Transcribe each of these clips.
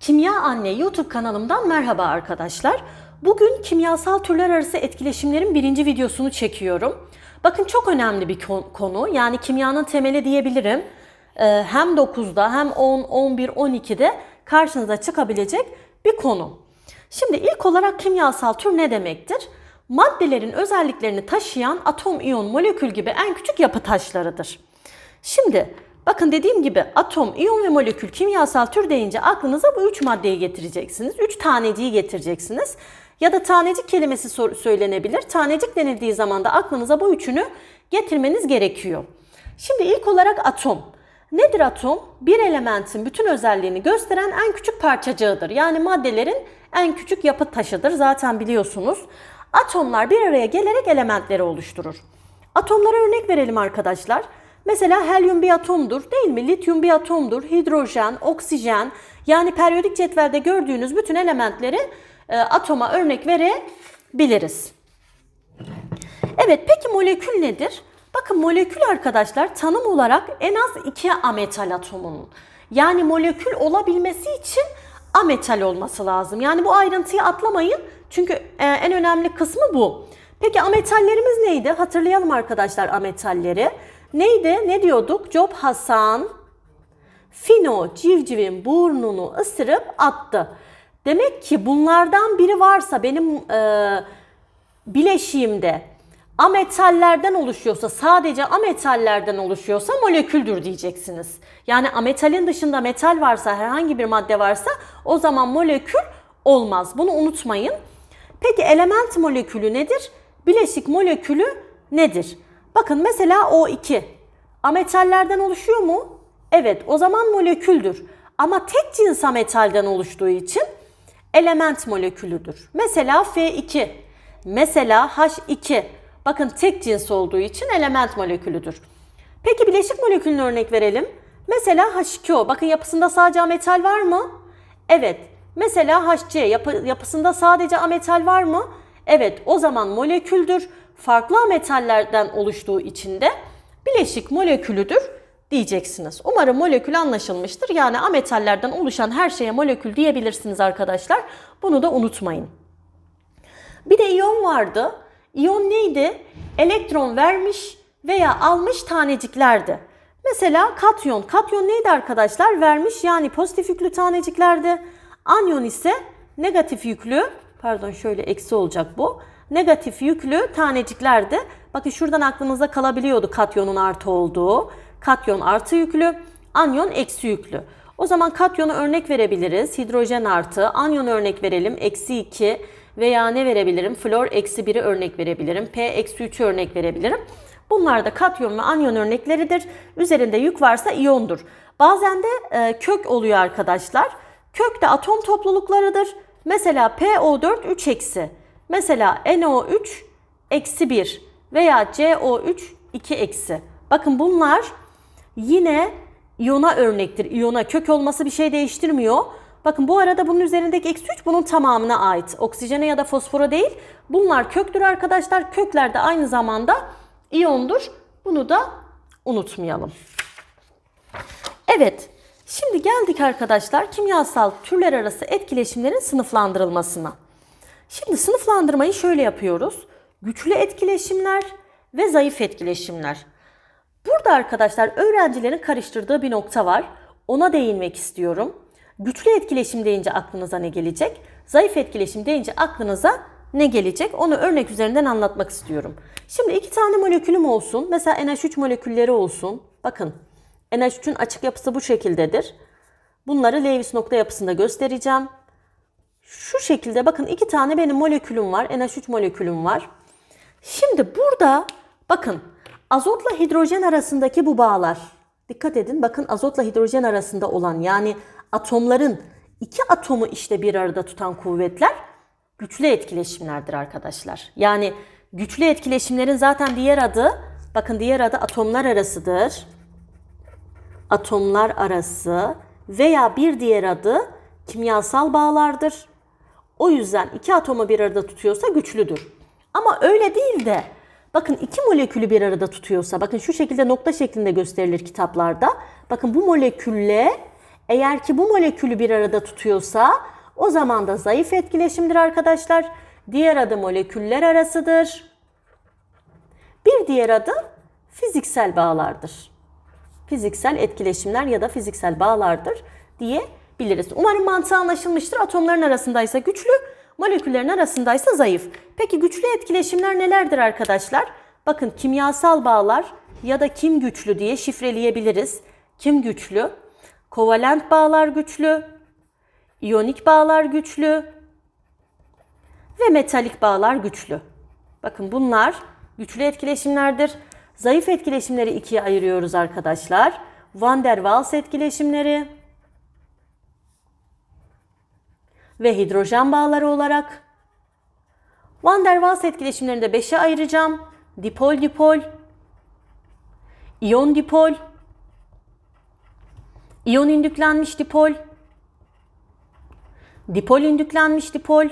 Kimya Anne YouTube kanalımdan merhaba arkadaşlar. Bugün kimyasal türler arası etkileşimlerin birinci videosunu çekiyorum. Bakın çok önemli bir kon- konu. Yani kimyanın temeli diyebilirim. Ee, hem 9'da hem 10, 11, 12'de karşınıza çıkabilecek bir konu. Şimdi ilk olarak kimyasal tür ne demektir? Maddelerin özelliklerini taşıyan atom, iyon, molekül gibi en küçük yapı taşlarıdır. Şimdi bakın dediğim gibi atom, iyon ve molekül kimyasal tür deyince aklınıza bu üç maddeyi getireceksiniz. Üç taneciği getireceksiniz. Ya da tanecik kelimesi söylenebilir. Tanecik denildiği zaman da aklınıza bu üçünü getirmeniz gerekiyor. Şimdi ilk olarak atom. Nedir atom? Bir elementin bütün özelliğini gösteren en küçük parçacığıdır. Yani maddelerin en küçük yapı taşıdır. Zaten biliyorsunuz. Atomlar bir araya gelerek elementleri oluşturur. Atomlara örnek verelim arkadaşlar. Mesela helyum bir atomdur değil mi? Lityum bir atomdur. Hidrojen, oksijen yani periyodik cetvelde gördüğünüz bütün elementleri e, atoma örnek verebiliriz. Evet peki molekül nedir? Bakın molekül arkadaşlar tanım olarak en az iki ametal atomunun. Yani molekül olabilmesi için ametal olması lazım. Yani bu ayrıntıyı atlamayın. Çünkü e, en önemli kısmı bu. Peki ametallerimiz neydi? Hatırlayalım arkadaşlar ametalleri. Neydi? Ne diyorduk? Job Hasan Fino civcivin burnunu ısırıp attı. Demek ki bunlardan biri varsa benim e, bileşiğimde ametallerden oluşuyorsa, sadece ametallerden oluşuyorsa moleküldür diyeceksiniz. Yani ametalin dışında metal varsa, herhangi bir madde varsa o zaman molekül olmaz. Bunu unutmayın. Peki element molekülü nedir? Bileşik molekülü nedir? Bakın mesela O2 ametallerden oluşuyor mu? Evet, o zaman moleküldür. Ama tek cins ametalden oluştuğu için element molekülüdür. Mesela F2, mesela H2. Bakın tek cins olduğu için element molekülüdür. Peki bileşik molekülüne örnek verelim. Mesela H2O. Bakın yapısında sadece ametal var mı? Evet. Mesela HC yapı, yapısında sadece ametal var mı? Evet. O zaman moleküldür. Farklı ametallerden oluştuğu için de bileşik molekülüdür diyeceksiniz. Umarım molekül anlaşılmıştır. Yani ametallerden oluşan her şeye molekül diyebilirsiniz arkadaşlar. Bunu da unutmayın. Bir de iyon vardı. İyon neydi? Elektron vermiş veya almış taneciklerdi. Mesela katyon. Katyon neydi arkadaşlar? Vermiş yani pozitif yüklü taneciklerdi. Anyon ise negatif yüklü, pardon şöyle eksi olacak bu. Negatif yüklü taneciklerdi. Bakın şuradan aklınıza kalabiliyordu katyonun artı olduğu. Katyon artı yüklü, anyon eksi yüklü. O zaman katyonu örnek verebiliriz. Hidrojen artı, anyon örnek verelim. Eksi 2 veya ne verebilirim? Flor eksi 1'i örnek verebilirim. P eksi 3'ü örnek verebilirim. Bunlar da katyon ve anyon örnekleridir. Üzerinde yük varsa iyondur. Bazen de e, kök oluyor arkadaşlar. Kök de atom topluluklarıdır. Mesela PO4 3 eksi. Mesela NO3 eksi 1 veya CO3 2 eksi. Bakın bunlar yine iyona örnektir. İyona kök olması bir şey değiştirmiyor. Bakın bu arada bunun üzerindeki eksi 3 bunun tamamına ait. Oksijene ya da fosfora değil. Bunlar köktür arkadaşlar. Kökler de aynı zamanda iyondur. Bunu da unutmayalım. Evet. Şimdi geldik arkadaşlar kimyasal türler arası etkileşimlerin sınıflandırılmasına. Şimdi sınıflandırmayı şöyle yapıyoruz. Güçlü etkileşimler ve zayıf etkileşimler. Burada arkadaşlar öğrencilerin karıştırdığı bir nokta var. Ona değinmek istiyorum. Güçlü etkileşim deyince aklınıza ne gelecek? Zayıf etkileşim deyince aklınıza ne gelecek? Onu örnek üzerinden anlatmak istiyorum. Şimdi iki tane molekülüm olsun. Mesela NH3 molekülleri olsun. Bakın NH3'ün açık yapısı bu şekildedir. Bunları Lewis nokta yapısında göstereceğim. Şu şekilde bakın iki tane benim molekülüm var. NH3 molekülüm var. Şimdi burada bakın azotla hidrojen arasındaki bu bağlar. Dikkat edin bakın azotla hidrojen arasında olan yani atomların iki atomu işte bir arada tutan kuvvetler güçlü etkileşimlerdir arkadaşlar. Yani güçlü etkileşimlerin zaten diğer adı bakın diğer adı atomlar arasıdır. Atomlar arası veya bir diğer adı kimyasal bağlardır. O yüzden iki atomu bir arada tutuyorsa güçlüdür. Ama öyle değil de bakın iki molekülü bir arada tutuyorsa bakın şu şekilde nokta şeklinde gösterilir kitaplarda. Bakın bu molekülle Eğer ki bu molekülü bir arada tutuyorsa o zaman da zayıf etkileşimdir arkadaşlar. Diğer adı moleküller arasıdır. Bir diğer adı fiziksel bağlardır. Fiziksel etkileşimler ya da fiziksel bağlardır diyebiliriz. Umarım mantığı anlaşılmıştır. Atomların arasındaysa güçlü, moleküllerin arasındaysa zayıf. Peki güçlü etkileşimler nelerdir arkadaşlar? Bakın kimyasal bağlar ya da kim güçlü diye şifreleyebiliriz. Kim güçlü? Kovalent bağlar güçlü, iyonik bağlar güçlü ve metalik bağlar güçlü. Bakın bunlar güçlü etkileşimlerdir. Zayıf etkileşimleri ikiye ayırıyoruz arkadaşlar. Van der Waals etkileşimleri ve hidrojen bağları olarak. Van der Waals etkileşimlerini de 5'e ayıracağım. Dipol dipol, iyon dipol, iyon indüklenmiş dipol, dipol indüklenmiş dipol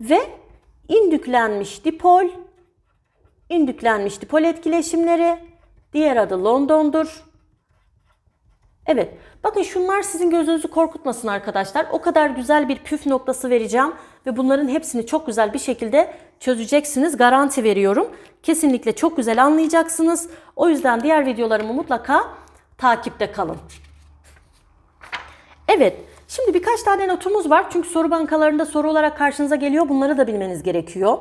ve indüklenmiş dipol, indüklenmiş dipol etkileşimleri, diğer adı London'dur. Evet, bakın şunlar sizin gözünüzü korkutmasın arkadaşlar. O kadar güzel bir püf noktası vereceğim ve bunların hepsini çok güzel bir şekilde çözeceksiniz. Garanti veriyorum. Kesinlikle çok güzel anlayacaksınız. O yüzden diğer videolarımı mutlaka takipte kalın. Evet, şimdi birkaç tane notumuz var. Çünkü soru bankalarında soru olarak karşınıza geliyor. Bunları da bilmeniz gerekiyor.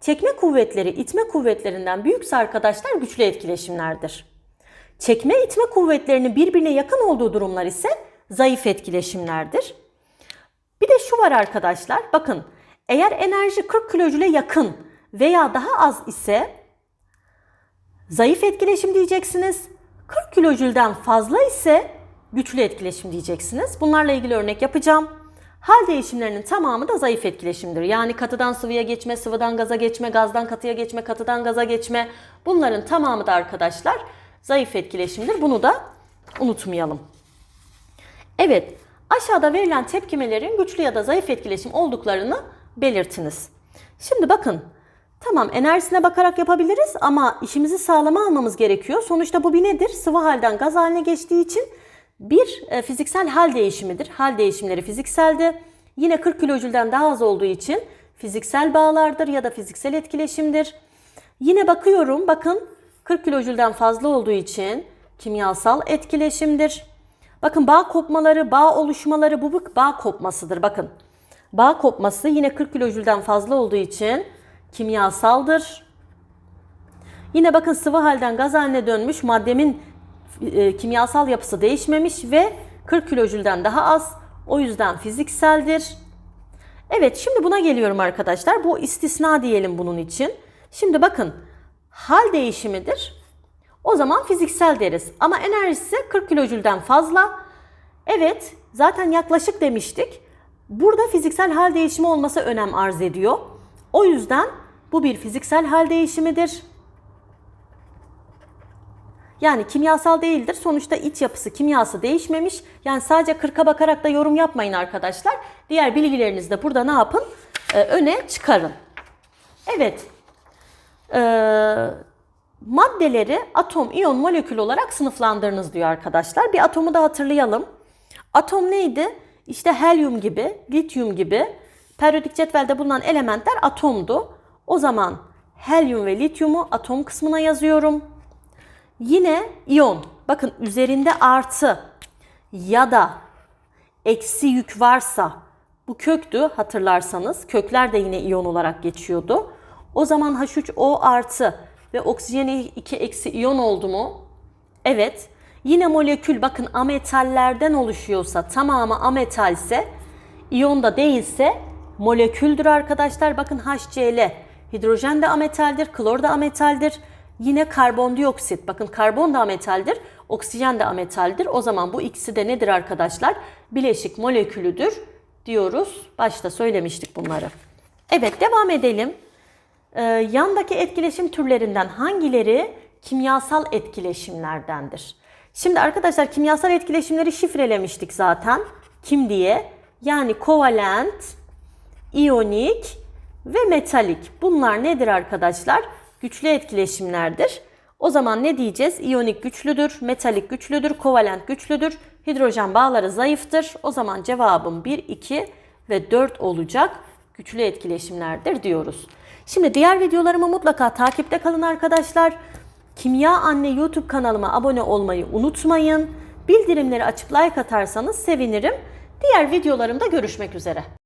Çekme kuvvetleri itme kuvvetlerinden büyükse arkadaşlar güçlü etkileşimlerdir. Çekme itme kuvvetlerinin birbirine yakın olduğu durumlar ise zayıf etkileşimlerdir. Bir de şu var arkadaşlar. Bakın eğer enerji 40 kilojüle yakın veya daha az ise zayıf etkileşim diyeceksiniz. 40 kilojülden fazla ise güçlü etkileşim diyeceksiniz. Bunlarla ilgili örnek yapacağım. Hal değişimlerinin tamamı da zayıf etkileşimdir. Yani katıdan sıvıya geçme, sıvıdan gaza geçme, gazdan katıya geçme, katıdan gaza geçme. Bunların tamamı da arkadaşlar zayıf etkileşimdir. Bunu da unutmayalım. Evet, aşağıda verilen tepkimelerin güçlü ya da zayıf etkileşim olduklarını belirtiniz. Şimdi bakın, tamam enerjisine bakarak yapabiliriz ama işimizi sağlama almamız gerekiyor. Sonuçta bu bir nedir? Sıvı halden gaz haline geçtiği için bir e, fiziksel hal değişimidir. Hal değişimleri fizikseldi. Yine 40 kilojülden daha az olduğu için fiziksel bağlardır ya da fiziksel etkileşimdir. Yine bakıyorum bakın 40 kilojülden fazla olduğu için kimyasal etkileşimdir. Bakın bağ kopmaları, bağ oluşmaları bu bağ kopmasıdır. Bakın bağ kopması yine 40 kilojülden fazla olduğu için kimyasaldır. Yine bakın sıvı halden gaz haline dönmüş maddemin e, kimyasal yapısı değişmemiş ve 40 kilojülden daha az. O yüzden fizikseldir. Evet şimdi buna geliyorum arkadaşlar. Bu istisna diyelim bunun için. Şimdi bakın hal değişimidir. O zaman fiziksel deriz. Ama enerjisi 40 kilojülden fazla. Evet zaten yaklaşık demiştik. Burada fiziksel hal değişimi olması önem arz ediyor. O yüzden bu bir fiziksel hal değişimidir. Yani kimyasal değildir. Sonuçta iç yapısı, kimyası değişmemiş. Yani sadece 40'a bakarak da yorum yapmayın arkadaşlar. Diğer bilgilerinizi de burada ne yapın? Ee, öne çıkarın. Evet. Ee, maddeleri atom, iyon, molekül olarak sınıflandırınız diyor arkadaşlar. Bir atomu da hatırlayalım. Atom neydi? İşte helyum gibi, lityum gibi periyodik cetvelde bulunan elementler atomdu. O zaman helyum ve lityumu atom kısmına yazıyorum. Yine iyon. Bakın üzerinde artı ya da eksi yük varsa bu köktü hatırlarsanız. Kökler de yine iyon olarak geçiyordu. O zaman H3O artı ve oksijen 2 eksi iyon oldu mu? Evet. Yine molekül bakın ametallerden oluşuyorsa tamamı ametalse iyon da değilse moleküldür arkadaşlar. Bakın HCl hidrojen de ametaldir, klor da ametaldir. Yine karbondioksit. Bakın karbon da ametaldir, oksijen de ametaldir. O zaman bu ikisi de nedir arkadaşlar? Bileşik molekülüdür diyoruz. Başta söylemiştik bunları. Evet devam edelim. Ee, yandaki etkileşim türlerinden hangileri kimyasal etkileşimlerdendir? Şimdi arkadaşlar kimyasal etkileşimleri şifrelemiştik zaten. Kim diye? Yani kovalent, iyonik ve metalik. Bunlar nedir arkadaşlar? Güçlü etkileşimlerdir. O zaman ne diyeceğiz? İyonik güçlüdür, metalik güçlüdür, kovalent güçlüdür, hidrojen bağları zayıftır. O zaman cevabım 1, 2 ve 4 olacak. Güçlü etkileşimlerdir diyoruz. Şimdi diğer videolarımı mutlaka takipte kalın arkadaşlar. Kimya Anne YouTube kanalıma abone olmayı unutmayın. Bildirimleri açıp like atarsanız sevinirim. Diğer videolarımda görüşmek üzere.